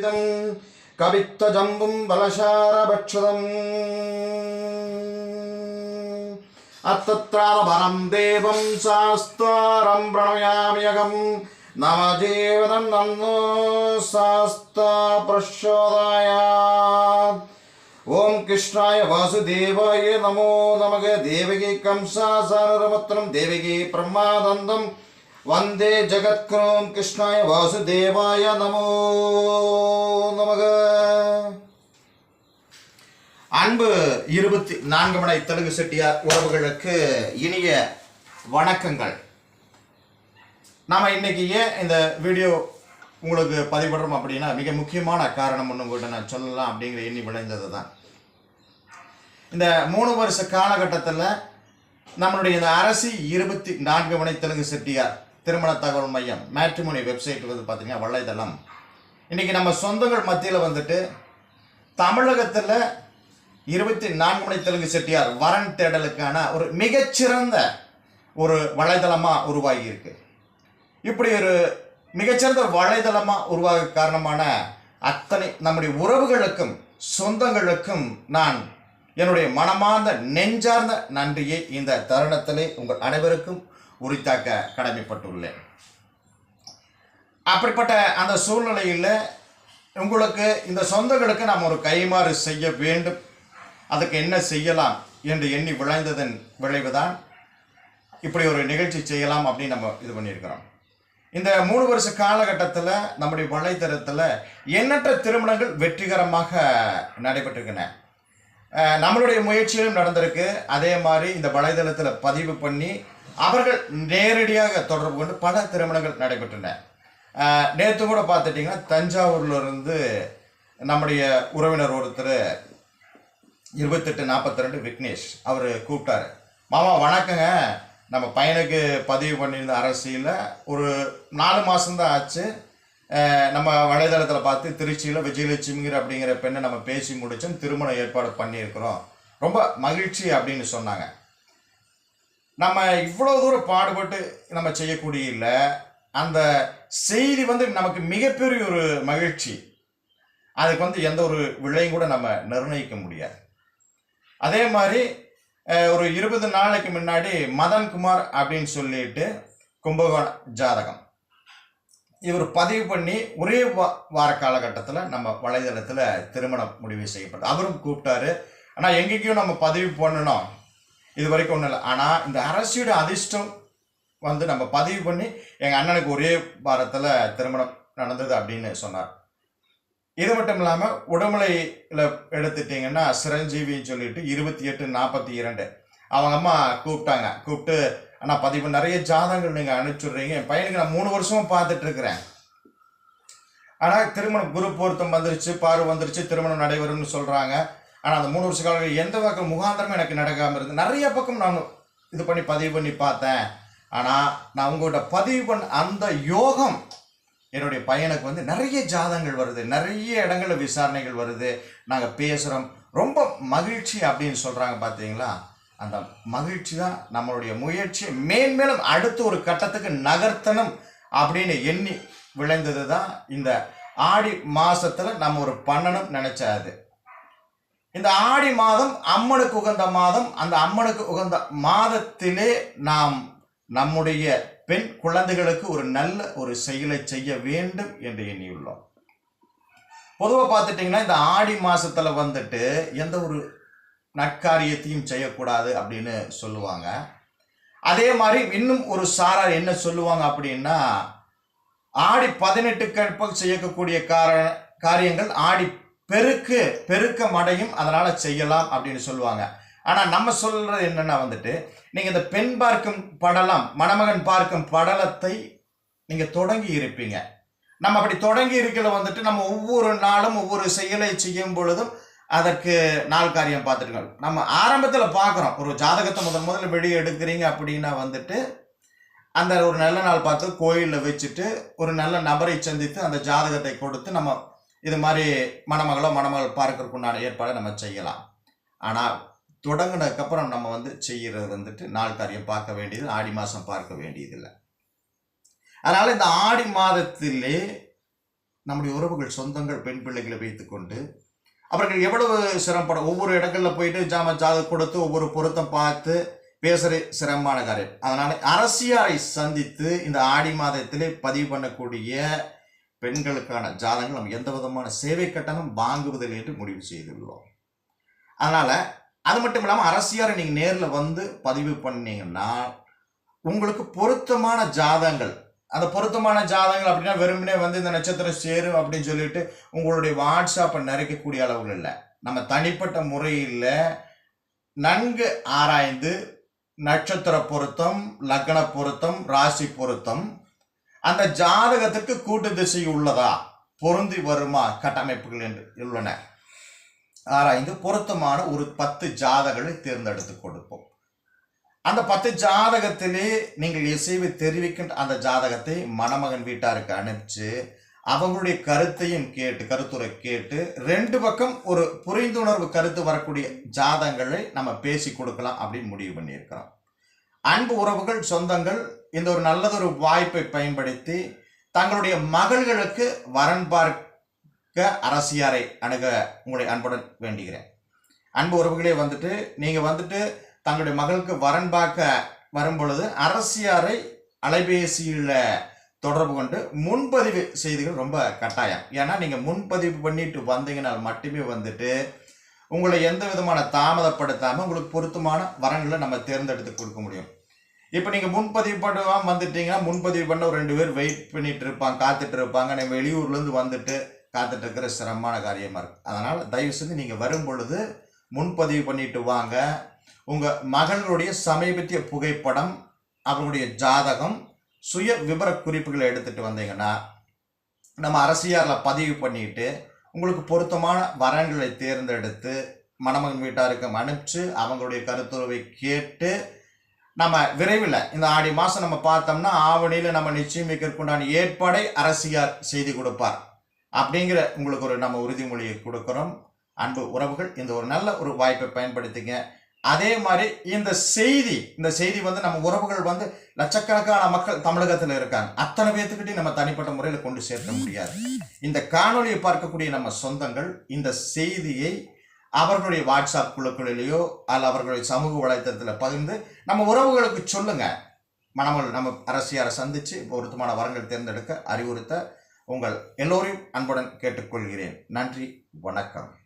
இதம் கவித்வஜம்பும் பலசாரபக்ஷதம் அத்தத்ராபரம் தேவம் சாஸ்தாரம் பிரணயாமியகம். நம ஜீவனம் நன்னோ சாஸ்தா பிரசோதயாத் ஓம் கிருஷ்ணாய வாசுதேவாய நமோ நமக. தேவகி கம்சாசாரமத்திரம் தேவகி பிரம்மாதந்தம் வந்தே ஜகத்குரும் கிருஷ்ணாய வாசுதேவாய நமோ நமக. அன்பு இருபத்தி நான்கு மனை தெலுங்கு செட்டியார் உறவுகளுக்கு இனிய வணக்கங்கள். நாம் இன்னைக்கு ஏன் இந்த வீடியோ உங்களுக்கு பதிவிடுறோம் அப்படின்னா மிக முக்கியமான காரணம் ஒன்று உங்கள்கிட்ட நான் சொல்லலாம் அப்படிங்கிற எண்ணி விளைந்தது தான் இந்த மூணு வருஷ காலகட்டத்தில் நம்மளுடைய இந்த அரசி இருபத்தி நான்கு மணி தெலுங்கு செட்டியார் திருமண தகவல் மையம் மேட்ரிமோனி வெப்சைட் வந்து பார்த்தீங்கன்னா வலைதளம் இன்னைக்கு நம்ம சொந்தங்கள் மத்தியில் வந்துட்டு தமிழகத்தில் இருபத்தி நான்கு மணி தெலுங்கு செட்டியார் வரன் தேடலுக்கான ஒரு மிகச்சிறந்த ஒரு வலைதளமாக உருவாகி இருக்கு. இப்படி ஒரு மிகச்சிறந்த வலைதளமாக உருவாக காரணமான அத்தனை நம்முடைய உறவுகளுக்கும் சொந்தங்களுக்கும் நான் என்னுடைய மனமார்ந்த நெஞ்சார்ந்த நன்றியை இந்த தருணத்திலே உங்கள் அனைவருக்கும் உரித்தாக்க கடமைப்பட்டுள்ளேன். அப்படிப்பட்ட அந்த சூழ்நிலையில் உங்களுக்கு இந்த சொந்தங்களுக்கு நாம் ஒரு கைமாறு செய்ய வேண்டும். அதுக்கு என்ன செய்யலாம் என்று எண்ணி விளைந்ததன் விளைவு தான் இப்படி ஒரு நிகழ்ச்சி செய்யலாம் அப்படின்னு நம்ம இது பண்ணியிருக்கிறோம். இந்த மூணு வருஷ காலகட்டத்தில் நம்முடைய வலைத்தளத்தில் எண்ணற்ற திருமணங்கள் வெற்றிகரமாக நடைபெற்றிருக்கின்றன. நம்மளுடைய முயற்சியிலும் நடந்திருக்கு. அதே மாதிரி இந்த வலைதளத்தில் பதிவு பண்ணி அவர்கள் நேரடியாக தொடர்பு கொண்டு பல திருமணங்கள் நடைபெற்றன. நேற்று கூட பார்த்துட்டிங்கன்னா தஞ்சாவூரில் இருந்து நம்முடைய உறவினர் ஒருத்தர் இருபத்தெட்டு நாற்பத்தி ரெண்டு விக்னேஷ் அவர் கூப்பிட்டாரு. மாமா வணக்கங்க. நம்ம பையனுக்கு பதிவு பண்ணியிருந்த அரசியலில் ஒரு நாலு மாதம்தான் ஆச்சு. நம்ம வலைதளத்தில் பார்த்து திருச்சியில் விஜயலட்சுமிங்கிற அப்படிங்கிற பெண்ணை நம்ம பேசி முடிச்சோம். திருமணம் ஏற்பாடு பண்ணியிருக்கிறோம். ரொம்ப மகிழ்ச்சி அப்படின்னு சொன்னாங்க. நம்ம இவ்வளோ தூரம் பாடுபட்டு நம்ம செய்யக்கூடிய இல்லை அந்த செய்தி வந்து நமக்கு மிகப்பெரிய ஒரு மகிழ்ச்சி. அதுக்கு வந்து எந்த ஒரு விலையும் கூட நம்ம நிர்ணயிக்க முடியாது. அதே மாதிரி ஒரு இருபது நாளைக்கு முன்னாடி மதன்குமார் அப்படின்னு சொல்லிட்டு கும்பகோணம் ஜாதகம். இவர் பதிவு பண்ணி ஒரே வா- வார காலகட்டத்தில் நம்ம வலைதளத்தில் திருமணம் முடிவு செய்யப்பட்டது. அவரும் கூப்பிட்டாரு. ஆனால் எங்கேயும் நம்ம பதிவு பண்ணணும். இது வரைக்கும் ஒன்றும் இல்லை. ஆனால் இந்த அரசியோட அதிர்ஷ்டம் வந்து நம்ம பதிவு பண்ணி எங்கள் அண்ணனுக்கு ஒரே வாரத்தில் திருமணம் நடந்தது அப்படின்னு சொன்னார். இது மட்டும் இல்லாமல் உடமலையில் எடுத்துட்டிங்கன்னா சிரஞ்சீவின்னு சொல்லிட்டு இருபத்தி எட்டு நாற்பத்தி இரண்டு. அவங்க அம்மா கூப்பிட்டாங்க. கூப்பிட்டு ஆனால் பதிவு நிறைய ஜாதகங்கள் நீங்கள் அனுப்பிச்சுடுறீங்க என் பையனுக்கு நான் மூணு வருஷமும் பார்த்துட்ருக்குறேன் ஆனால் திருமணம் குரு பொருத்தம் வந்துருச்சு பார்வை வந்துருச்சு திருமணம் நடைபெறும்னு சொல்கிறாங்க ஆனால் அந்த மூணு வருஷ காலம் எந்த பக்கம் முகாந்திரமும் எனக்கு நடக்காமல் இருந்து நிறைய பக்கம் நான் இது பண்ணி பதிவு பண்ணி பார்த்தேன். ஆனால் நான் உங்கள்கிட்ட பதிவு பண்ண அந்த யோகம் என்னுடைய பையனுக்கு வந்து நிறைய ஜாதங்கள் வருது நிறைய இடங்கள்ல விசாரணைகள் வருது. நாங்கள் பேசுகிறோம் ரொம்ப மகிழ்ச்சி அப்படின்னு சொல்கிறாங்க பார்த்தீங்களா அந்த மகிழ்ச்சி தான் நம்மளுடைய முயற்சியை மேன்மேலும் அடுத்த ஒரு கட்டத்துக்கு நகர்த்தணும் அப்படின்னு எண்ணி விளைந்தது தான் இந்த ஆடி மாதத்தில் நம்ம ஒரு பண்ணணும் நினச்சாது இந்த ஆடி மாதம் அம்மனுக்கு உகந்த மாதம். அந்த அம்மனுக்கு உகந்த மாதத்திலே நாம் நம்முடைய பெண் குழந்தைகளுக்கு ஒரு நல்ல ஒரு செயலை செய்ய வேண்டும் என்று எண்ணியுள்ளோம். பொதுவாக பார்த்துட்டிங்கன்னா இந்த ஆடி மாதத்தில் வந்துட்டு எந்த ஒரு நற்காரியத்தையும் செய்யக்கூடாது அப்படின்னு சொல்லுவாங்க. அதே மாதிரி இன்னும் ஒரு சாரார் என்ன சொல்லுவாங்க அப்படின்னா ஆடி பதினெட்டு கற்பம் செய்யக்கூடிய கார காரியங்கள் ஆடி பெருக்கு பெருக்கம் அடையும் அதனால் செய்யலாம் அப்படின்னு சொல்லுவாங்க. ஆனால் நம்ம சொல்றது என்னென்னா வந்துட்டு நீங்கள் இந்த பெண் பார்க்கும் படலம் மணமகன் பார்க்கும் படலத்தை நீங்கள் தொடங்கி இருப்பீங்க. நம்ம அப்படி தொடங்கி இருக்கல வந்துட்டு நம்ம ஒவ்வொரு நாளும் ஒவ்வொரு செயலை செய்யும் பொழுதும் அதற்கு நாள் காரியம் பார்த்துருக்கோம் நம்ம ஆரம்பத்தில் பார்க்குறோம். ஒரு ஜாதகத்தை முதல் முதல்ல வெளியே எடுக்கிறீங்க அப்படின்னா வந்துட்டு அந்த ஒரு நல்ல நாள் பார்த்து கோயிலில் வச்சுட்டு ஒரு நல்ல நபரை சந்தித்து அந்த ஜாதகத்தை கொடுத்து நம்ம இது மாதிரி மணமகளோ மணமகள் பார்க்கறதுக்குண்டான ஏற்பாடை நம்ம செய்யலாம். ஆனால் தொடங்கினதுக்கப்புறம் நம்ம வந்து செய்கிறது வந்துட்டு நாள் காரியம் பார்க்க வேண்டியது ஆடி மாதம் பார்க்க வேண்டியதில்லை. அதனால் இந்த ஆடி மாதத்திலே நம்முடைய உறவுகள் சொந்தங்கள் பெண் பிள்ளைகளை வைத்துக்கொண்டு அவர்கள் எவ்வளவு சிரமப்படும் ஒவ்வொரு இடங்களில் போயிட்டு ஜாம ஜாதகம் கொடுத்து ஒவ்வொரு பொருத்தம் பார்த்து பேசுகிற சிரமமான காரியம். அதனால் அரசியாரை சந்தித்து இந்த ஆடி மாதத்திலே பதிவு பண்ணக்கூடிய பெண்களுக்கான ஜாதகங்கள் நம்ம எந்த விதமான சேவை கட்டணம் வாங்குவதில்லை என்று முடிவு செய்துள்ளோம் அதனால் அது மட்டும் இல்லாமல் அரசியாரை நீங்கள் நேரில் வந்து பதிவு பண்ணீங்கன்னா உங்களுக்கு பொருத்தமான ஜாதகங்கள் அந்த பொருத்தமான ஜாதகங்கள் அப்படின்னா வெறுமனே வந்து இந்த நட்சத்திரம் சேரும் அப்படின்னு சொல்லிட்டு உங்களுடைய வாட்ஸ்அப்பை நிறைக்கக்கூடிய அளவுகள் இல்லை. நம்ம தனிப்பட்ட முறையில் நன்கு ஆராய்ந்து நட்சத்திர பொருத்தம் லக்ன பொருத்தம் ராசி பொருத்தம் அந்த ஜாதகத்துக்கு கூட்டு திசை உள்ளதா? பொருந்தி வருமா? கட்டமைப்புகள் என்று உள்ளன. ஆராய்ந்து பொருத்தமான ஒரு பத்து ஜாதகங்களை தேர்ந்தெடுத்து கொடுப்போம். அந்த பத்து ஜாதகத்திலே நீங்கள் இசைவு தெரிவிக்கின்ற அந்த ஜாதகத்தை மணமகன் வீட்டாருக்கு அனுப்பிச்சு அவங்களுடைய கருத்தையும் கேட்டு கருத்துரை கேட்டு ரெண்டு பக்கம் ஒரு புரிந்துணர்வு கருத்து வரக்கூடிய ஜாதகங்களை நம்ம பேசி கொடுக்கலாம் அப்படின்னு முடிவு பண்ணியிருக்கிறோம். அன்பு உறவுகள் சொந்தங்கள் இந்த ஒரு நல்லதொரு வாய்ப்பை பயன்படுத்தி தங்களுடைய மகள்களுக்கு வரன் பார்க்க அரசியாரை அணுக உங்களை அன்புடன் வேண்டுகிறேன். அன்பு உறவுகளே வந்துட்டு நீங்கள் வந்துட்டு தங்களுடைய மகளுக்கு வரன் பார்க்க வரும் பொழுது அரசியாரை அலைபேசியில் தொடர்பு கொண்டு முன்பதிவு செய்திகள் ரொம்ப கட்டாயம். ஏன்னா நீங்கள் முன்பதிவு பண்ணிட்டு வந்தீங்கன்னா மட்டுமே வந்துட்டு உங்களை எந்த விதமான தாமதப்படுத்தாமல் உங்களுக்கு பொருத்தமான வரன்களை நம்ம தேர்ந்தெடுத்து கொடுக்க முடியும். இப்போ நீங்கள் முன்பதிவு பண்ணுவாம வந்துட்டீங்கன்னா முன்பதிவு பண்ண ஒரு ரெண்டு பேர் வெயிட் பண்ணிட்டு இருப்பாங்க காத்துட்டு இருப்பாங்க. நம்ம வெளியூர்லேருந்து வந்துட்டு காத்துட்டு இருக்கிற சிரமமான காரியமாக இருக்குது அதனால் தயவு செஞ்சு நீங்கள் வரும் பொழுது முன்பதிவு பண்ணிட்டு வாங்க. உங்கள் மகளுடைய சமீபத்திய புகைப்படம் அவர்களுடைய ஜாதகம் சுய விவர குறிப்புகளை எடுத்துகிட்டு வந்தீங்கன்னா நம்ம அரசியாரில் பதிவு பண்ணிட்டு உங்களுக்கு பொருத்தமான வரன்களை தேர்ந்தெடுத்து மணமகன் வீட்டாருக்கு அனுப்பிச்சு அவங்களுடைய கருத்துறவை கேட்டு நம்ம விரைவில் இந்த ஆடி மாதம் நம்ம பார்த்தோம்னா ஆவணியில் நம்ம நிச்சயமிக்கிறதுக்குண்டான ஏற்பாடை அரசியார் செய்து கொடுப்பார். அப்படிங்கிற உங்களுக்கு ஒரு நம்ம உறுதிமொழியை கொடுக்குறோம். அன்பு உறவுகள் இந்த ஒரு நல்ல ஒரு வாய்ப்பை பயன்படுத்திங்க. அதே மாதிரி இந்த செய்தி இந்த செய்தி வந்து நம்ம உறவுகள் வந்து லட்சக்கணக்கான மக்கள் தமிழகத்தில் இருக்காங்க. அத்தனை பேர்த்துக்கிட்டையும் நம்ம தனிப்பட்ட முறையில் கொண்டு சேர்க்க முடியாது. இந்த காணொலியை பார்க்கக்கூடிய நம்ம சொந்தங்கள் இந்த செய்தியை அவர்களுடைய வாட்ஸ்அப் குழுக்களிலேயோ அல்ல அவர்களுடைய சமூக வலைத்தளத்தில் பகிர்ந்து நம்ம உறவுகளுக்கு சொல்லுங்க. மனமல் நம்ம அரசியாரை சந்தித்து பொருத்தமான வரங்கள் தேர்ந்தெடுக்க அறிவுறுத்த உங்கள் எல்லோரையும் அன்புடன் கேட்டுக்கொள்கிறேன். நன்றி வணக்கம்.